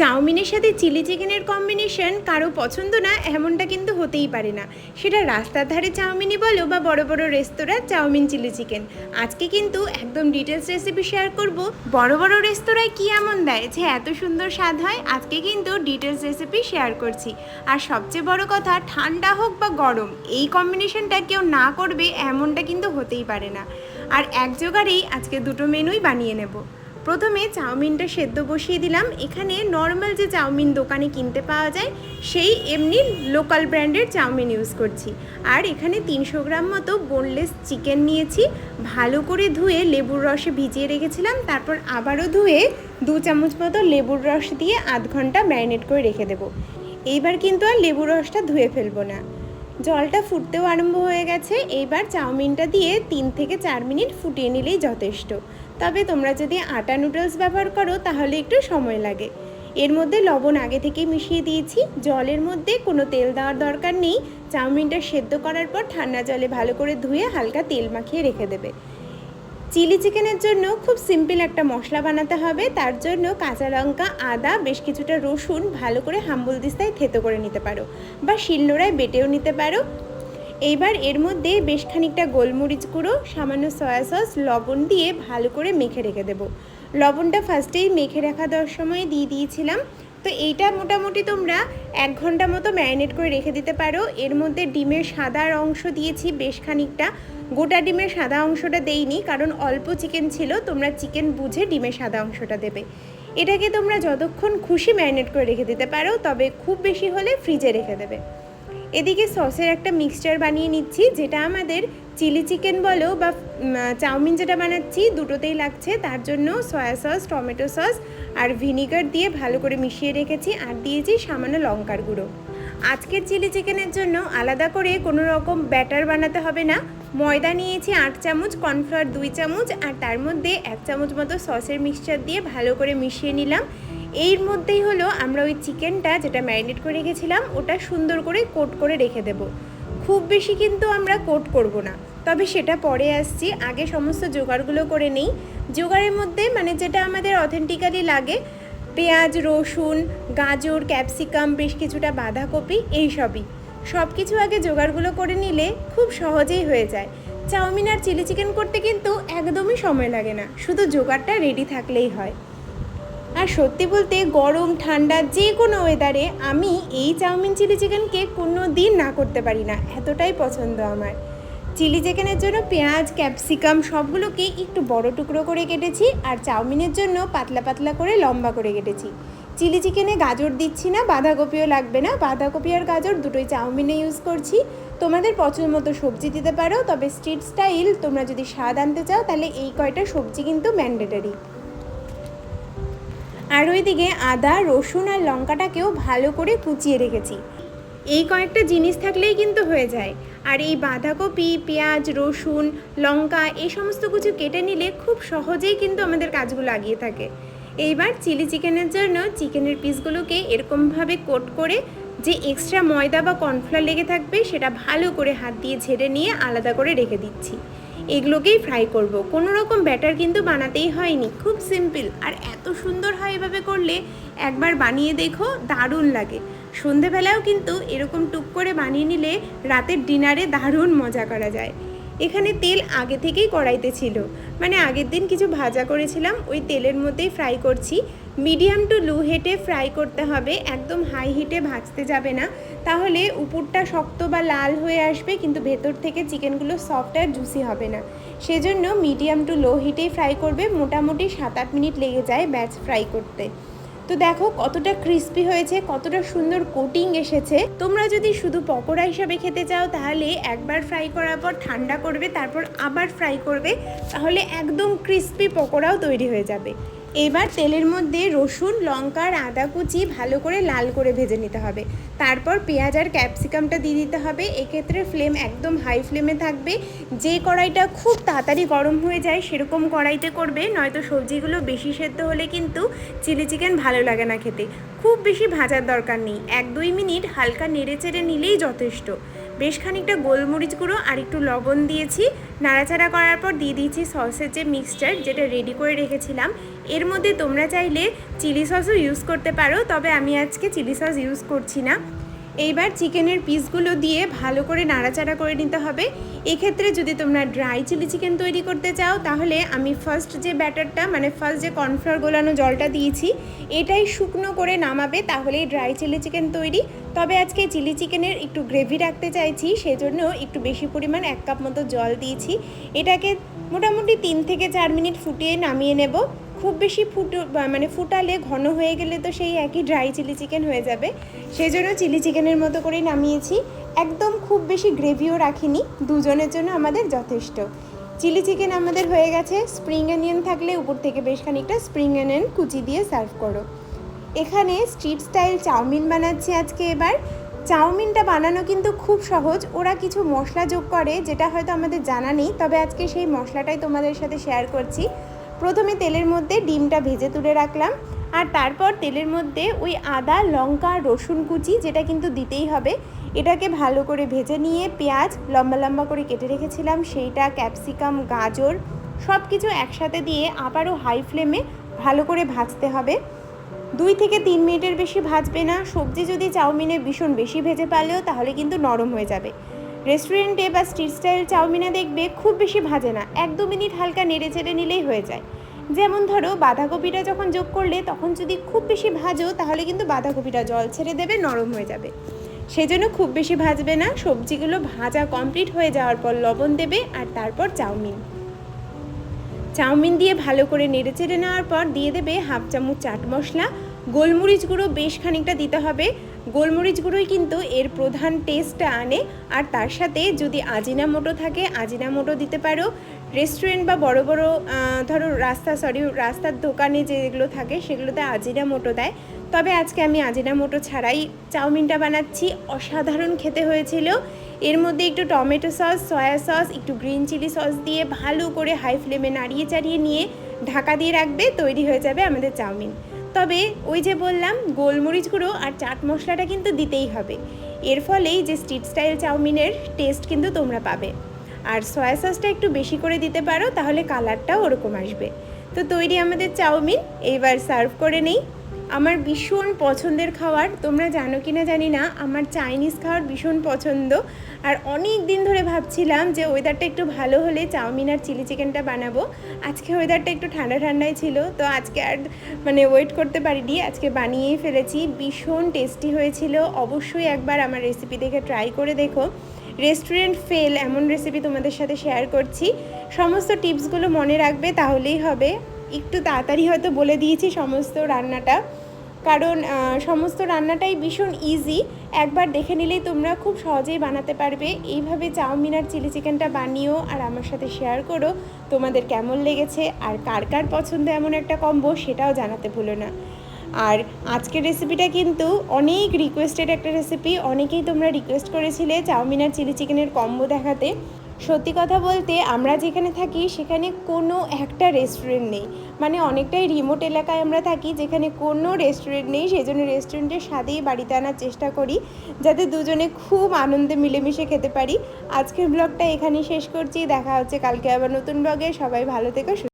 চাউমিনের সাথে চিলি চিকেনের কম্বিনেশন কারও পছন্দ না, এমনটা কিন্তু হতেই পারে না। সেটা রাস্তার ধারে চাউমিনই বলো বা বড় বড় রেস্তোরাঁ চাউমিন চিলি চিকেন। আজকে কিন্তু একদম ডিটেলস রেসিপি শেয়ার করব। বড় বড় রেস্তোরাঁয় কি এমন দেয় যে এত সুন্দর স্বাদ হয়, আজকে কিন্তু ডিটেলস রেসিপি শেয়ার করছি। আর সবচেয়ে বড় কথা, ঠান্ডা হোক বা গরম, এই কম্বিনেশনটা কেউ না করবে, এমনটা কিন্তু হতেই পারে না। আর এক জোগাড়েই আজকে দুটো মেনুই বানিয়ে নেব। প্রথমে চাউমিনটা সেদ্ধ বসিয়ে দিলাম। এখানে নর্মাল যে চাউমিন দোকানে কিনতে পাওয়া যায়, সেই এমনি লোকাল ব্র্যান্ডের চাউমিন ইউজ করছি। আর এখানে তিনশো গ্রাম মতো বোনলেস চিকেন নিয়েছি। ভালো করে ধুয়ে লেবুর রসে ভিজিয়ে রেখেছিলাম। তারপর আবারও ধুয়ে দু চামচ মতো লেবুর রস দিয়ে আধ ঘণ্টা ম্যারিনেট করে রেখে দেবো। এইবার কিন্তু আর লেবুর রসটা ধুয়ে ফেলব না। জলটা ফুটতেও আরম্ভ হয়ে গেছে। এইবার চাউমিনটা দিয়ে তিন থেকে চার মিনিট ফুটিয়ে নিলেই যথেষ্ট। তবে তোমরা যদি আটা নুডলস ব্যবহার করো, তাহলে একটু সময় লাগে। এর মধ্যে লবণ আগে থেকেই মিশিয়ে দিয়েছি। জলের মধ্যে কোনো তেল দেওয়ার দরকার নেই। চাউমিনটা সেদ্ধ করার পর ঠান্ডা জলে ভালো করে ধুয়ে হালকা তেল মাখিয়ে রেখে দেবে। চিলি চিকেনের জন্য খুব সিম্পল একটা মশলা বানাতে হবে। তার জন্য কাঁচা লঙ্কা, আদা, বেশ কিছুটা রসুন ভালো করে হাম্বুল দিস্তায় থেতো করে নিতে পারো। বা শিলনোড়ায় বেটেও নিতে পারো। এইবার এর মধ্যে বেশ খানিকটা গোলমরিচ গুঁড়ো, সামান্য সয়া সস লবণ দিয়ে ভালো করে মেখে রেখে দেবো। লবণটা ফার্স্টেই মেখে রাখা দেওয়ার সময় দিয়ে দিয়েছিলাম। তো এইটা মোটামুটি তোমরা এক ঘণ্টা মতো ম্যারিনেট করে রেখে দিতে পারো। এর মধ্যে ডিমের সাদার অংশ দিয়েছি, বেশ খানিকটা। গোটা ডিমের সাদা অংশটা দেইনি, কারণ অল্প চিকেন ছিল, তোমরা চিকেন বুঝে ডিমের সাদা অংশটা দেবে। এটাকে তোমরা যতক্ষণ খুশি ম্যারিনেট করে রেখে দিতে পারো, তবে খুব বেশি হলে ফ্রিজে রেখে দেবে। এদিকে সসের একটা মিক্সচার বানিয়ে নিচ্ছি, যেটা আমাদের চিলি চিকেন বলো বা চাউমিন যেটা বানাচ্ছি, দুটোতেই লাগছে। তার জন্য সয়া সস টমেটো সস আর ভিনিগার দিয়ে ভালো করে মিশিয়ে রেখেছি আর দিয়েছি সামান্য লঙ্কার গুঁড়ো। আজকের চিলি চিকেনের জন্য আলাদা করে কোনো রকম ব্যাটার বানাতে হবে না। ময়দা নিয়েছি আট চামচ কর্নফ্লাওয়ার দুই চামচ আর তার মধ্যে এক চামচ মতো সসের মিক্সচার দিয়ে ভালো করে মিশিয়ে নিলাম। এর মধ্যেই হলো আমরা ওই চিকেনটা যেটা ম্যারিনেট করে রেখেছিলাম, ওটা সুন্দর করে কোট করে রেখে দেবো। খুব বেশি কিন্তু আমরা কোট করব না। তবে সেটা পরে আসছি, আগে সমস্ত জোগাড়গুলো করে নেই। জোগাড়ের মধ্যে মানে যেটা আমাদের অথেন্টিক্যালি লাগে, পেঁয়াজ, রসুন, গাজর ক্যাপসিকাম বেশ কিছুটা বাঁধাকপি এইসবই সব কিছু আগে জোগাড়গুলো করে নিলে খুব সহজেই হয়ে যায়। চাউমিন আর চিলি চিকেন করতে কিন্তু একদমই সময় লাগে না, শুধু জোগাড়টা রেডি থাকলেই হয়। আর সত্যি বলতে গরম, ঠান্ডা যে কোনো ওয়েদারে আমি এই চাউমিন চিলি চিকেনকে কোনো দিন না করতে পারি না। এতটাই পছন্দ আমার। চিলি চিকেনের জন্য পেঁয়াজ ক্যাপসিকাম সবগুলোকে একটু বড় টুকরো করে কেটেছি আর চাউমিনের জন্য পাতলা পাতলা করে লম্বা করে কেটেছি। চিলি চিকেনে গাজর দিচ্ছি না, বাঁধাকপিও লাগবে না। বাঁধাকপি আর গাজর দুটোই চাউমিনে ইউজ করছি। তোমাদের পছন্দ মতো সবজি দিতে পারো, তবে স্ট্রিট স্টাইল তোমরা যদি স্বাদ আনতে চাও, তাহলে এই কয়টা সবজি কিন্তু ম্যান্ডেটারি আর ওইদিকে আদা, রসুন আর লঙ্কাটাকেও ভালো করে কুচিয়ে রেখেছি। এই কয়েকটা জিনিস থাকলেই কিন্তু হয়ে যায়। আর এই বাঁধাকপি, পেঁয়াজ, রসুন, লঙ্কা এই সমস্ত কিছু কেটে নিলে খুব সহজেই কিন্তু আমাদের কাজগুলো আগিয়ে থাকে। এইবার চিলি চিকেনের জন্য চিকেনের পিসগুলোকে এরকমভাবে কোট করে যে এক্সট্রা ময়দা বা কর্নফ্লাওয়ার লেগে থাকবে সেটা ভালো করে হাত দিয়ে ঝেড়ে নিয়ে আলাদা করে রেখে দিচ্ছি। এগুলোকেই ফ্রাই করব। কোনো রকম ব্যাটার কিন্তু বানাতেই হয়নি। খুব সিম্পল আর এত সুন্দর হয় এভাবে করলে একবার বানিয়ে দেখো, দারুণ লাগে। সন্ধেবেলাও কিন্তু এরকম টুক করে বানিয়ে নিলে রাতের ডিনারে দারুণ মজা করা যায়। এখানে তেল আগে থেকেই কড়াইতে ছিল। মানে আগের দিন কিছু ভাজা করেছিলাম, ওই তেলের মধ্যেই ফ্রাই করছি। মিডিয়াম টু লো হিটে ফ্রাই করতে হবে, একদম হাই হিটে ভাজতে যাবে না। তাহলে উপরটা শক্ত বা লাল হয়ে আসবে, কিন্তু ভেতর থেকে চিকেনগুলো সফট আর জুসি হবে না। সেজন্য মিডিয়াম টু লো হিটেই ফ্রাই করবে, মোটামুটি সাত আট মিনিট লেগে যায় ব্যাচ ফ্রাই করতে। তো দেখো কতটা ক্রিস্পি হয়েছে, কতটা সুন্দর কোটিং এসেছে। তোমরা যদি শুধু পকোড়া হিসাবে খেতে চাও, তাহলে একবার ফ্রাই করার পর ঠান্ডা করবে, তারপর আবার ফ্রাই করবে, তাহলে একদম ক্রিস্পি পকোড়াও তৈরি হয়ে যাবে। এবার তেলের মধ্যে রসুন, লঙ্কা আর আদা কুচি ভালো করে লাল করে ভেজে নিতে হবে। তারপর পেঁয়াজ আর ক্যাপসিকামটা দিয়ে দিতে হবে। এক্ষেত্রে ফ্লেম একদম হাই ফ্লেমে থাকবে। যে কড়াইটা খুব তাড়াতাড়ি গরম হয়ে যায় সেরকম কড়াইতে করবে, নয়তো সবজিগুলো বেশি সেদ্ধ হলে কিন্তু চিলি চিকেন ভালো লাগে না খেতে। খুব বেশি ভাজার দরকার নেই। এক দুই মিনিট হালকা নেড়ে চেড়ে নিলেই যথেষ্ট। খানিকটা গোলমরিচ গুঁড়ো আর একটু লবণ দিয়েছি। নাড়াচাড়া করার পর দিয়ে দিয়েছি সসের যে মিক্সচার যেটা রেডি করে রেখেছিলাম। এর মধ্যে তোমরা চাইলে চিলি সসও ইউজ করতে পারো, তবে আমি আজকে চিলি সস ইউজ করছি না। এইবার চিকেনের পিসগুলো দিয়ে ভালো করে নাড়াচাড়া করে নিতে হবে। এক্ষেত্রে যদি তোমরা ড্রাই চিলি চিকেন তৈরি করতে চাও, তাহলে আমি ফার্স্ট যে ব্যাটারটা মানে ফার্স্ট যে কর্নফ্লাওয়ার গোলানো জলটা দিয়েছি, এটাই শুকনো করে নামাবে, তাহলেই ড্রাই চিলি চিকেন তৈরি। তবে আজকে চিলি চিকেনের একটু গ্রেভি রাখতে চাইছি, সেজন্য একটু বেশি পরিমাণ এক কাপ মতো জল দিয়েছি। এটাকে মোটামুটি তিন থেকে চার মিনিট ফুটিয়ে নামিয়ে নেব। খুব বেশি ফুটো মানে ফুটালে ঘন হয়ে গেলে তো সেই একই ড্রাই চিলি চিকেন হয়ে যাবে। সেই জন্য চিলি চিকেনের মতো করেই নামিয়েছি। একদম খুব বেশি গ্রেভিও রাখিনি, দুজনের জন্য আমাদের যথেষ্ট। চিলি চিকেন আমাদের হয়ে গেছে স্প্রিং অনিয়ন থাকলে উপর থেকে বেশ খানিকটা স্প্রিং অনিয়ন কুচি দিয়ে সার্ভ করো। এখানে স্ট্রিট স্টাইল চাউমিন বানাচ্ছি আজকে এবার। চাউমিনটা বানানো কিন্তু খুব সহজ, ওরা কিছু মশলা যোগ করে, যেটা হয়তো আমাদের জানা নেই, তবে আজকে সেই মশলাটাই তোমাদের সাথে শেয়ার করছি। প্রথমে তেলের মধ্যে ডিমটা ভেজে তুলে রাখলাম আর তারপর তেলের মধ্যে ওই আদা, লঙ্কা, রসুন কুচি, যেটা কিন্তু দিতেই হবে, এটাকে ভালো করে ভেজে নিয়ে পেঁয়াজ লম্বা লম্বা করে কেটে রেখেছিলাম, সেইটা, ক্যাপসিকাম, গাজর সব কিছু একসাথে দিয়ে আবারও হাই ফ্লেমে ভালো করে ভাজতে হবে। দুই থেকে তিন মিনিটের বেশি ভাজবে না, সবজি যদি চাউমিনে ভীষণ বেশি ভেজে পারলেও তাহলে কিন্তু নরম হয়ে যাবে। রেস্টুরেন্টে বা স্ট্রিট স্টাইল চাউমিনে দেখবে খুব বেশি ভাজে না, এক দু মিনিট হালকা নেড়ে চেড়ে নিলেই হয়ে যায়। যেমন ধরো, বাঁধাকপিটা যখন যোগ করলে তখন যদি খুব বেশি ভাজো তাহলে কিন্তু বাঁধাকপিটা জল ছেড়ে দেবে, নরম হয়ে যাবে। সেজন্য খুব বেশি ভাজবে না, সবজিগুলো ভাজা কমপ্লিট হয়ে যাওয়ার পর লবণ দেবে আর তারপর চাউমিন। চাউমিন দিয়ে ভালো করে নেড়ে চেড়ে নেওয়ার পর দিয়ে দেবে হাফ চামচ চাট মশলা গোলমরিচ গুঁড়ো বেশ খানিকটা দিতে হবে। গোলমরিচ গুঁড়োই কিন্তু এর প্রধান টেস্টটা আনে। আর তার সাথে যদি আজিনা মোটো থাকে, আজিনা মোটো দিতে পারো। রেস্টুরেন্ট বা বড় বড় ধরো রাস্তা সরি রাস্তার দোকানে যেগুলো থাকে, সেগুলোতে আজিনা মোটো দেয়। তবে আজকে আমি আজিনা মোটো ছাড়াই চাউমিনটা বানাচ্ছি। অসাধারণ খেতে হয়েছিল। এর মধ্যে একটু টমেটো সস, সয়া সস, একটু গ্রিন চিলি সস দিয়ে ভালো করে হাই ফ্লেমে নাড়িয়ে চাড়িয়ে নিয়ে ঢাকা দিয়ে রাখবে, তৈরি হয়ে যাবে আমাদের চাউমিন। তবে ওই যে বললাম, গোলমরিচ গুঁড়ো আর চাট মশলাটা কিন্তু দিতেই হবে। এর ফলেই যে স্ট্রিট স্টাইল চাউমিনের টেস্ট কিন্তু তোমরা পাবে। আর সয়া সসটা একটু বেশি করে দিতে পারো, তাহলে কালারটাও ওরকম আসবে। তো তৈরি আমাদের চাউমিন, এইবার সার্ভ করে নেই। আমার ভীষণ পছন্দের খাবার, তোমরা জানো কি না জানি না, আমার চাইনিজ খাবার ভীষণ পছন্দ। আর অনেক দিন ধরে ভাবছিলাম যে ওয়েদারটা একটু ভালো হলে চাউমিন আর চিলি চিকেনটা বানাবো। আজকে ওয়েদারটা একটু ঠান্ডা ঠান্ডাই ছিল, তো আজকে আর মানে ওয়েট করতে পারিনি, আজকে বানিয়েই ফেলেছি। ভীষণ টেস্টি হয়েছিল, অবশ্যই একবার আমার রেসিপি দেখে ট্রাই করে দেখো। রেস্টুরেন্ট ফেল এমন রেসিপি তোমাদের সাথে শেয়ার করছি। সমস্ত টিপসগুলো মনে রাখবে, তাহলেই হবে। একটু তাড়াতাড়ি হয়তো বলে দিয়েছি সমস্ত রান্নাটা। কারণ সমস্ত রান্নাটাই ভীষণ ইজি একবার দেখে নিলেই তোমরা খুব সহজেই বানাতে পারবে। এইভাবে চাউমিন আর চিলি চিকেনটা বানিও আর আমার সাথে শেয়ার করো তোমাদের কেমন লেগেছে আর কার কার পছন্দ এমন একটা কম্বো সেটাও জানাতে ভুলো না। আর আজকের রেসিপিটা কিন্তু অনেক রিকোয়েস্টেড একটা রেসিপি অনেকেই তোমরা রিকোয়েস্ট করেছিলে চাউমিন আর চিলি চিকেনের কম্বো দেখাতে। সত্যি কথা বলতে আমরা যেখানে থাকি, সেখানে কোনো একটা রেস্টুরেন্ট নেই। মানে অনেকটাই রিমোট এলাকায় আমরা থাকি, যেখানে কোনো রেস্টুরেন্ট নেই। সেই জন্য রেস্টুরেন্টের স্বাদেই বাড়িতে আনার চেষ্টা করি, যাতে দুজনে খুব আনন্দে মিলেমিশে খেতে পারি। আজকের ব্লগটা এখানেই শেষ করছি। দেখা হচ্ছে কালকে আবার নতুন ব্লগে সবাই ভালো থেকো।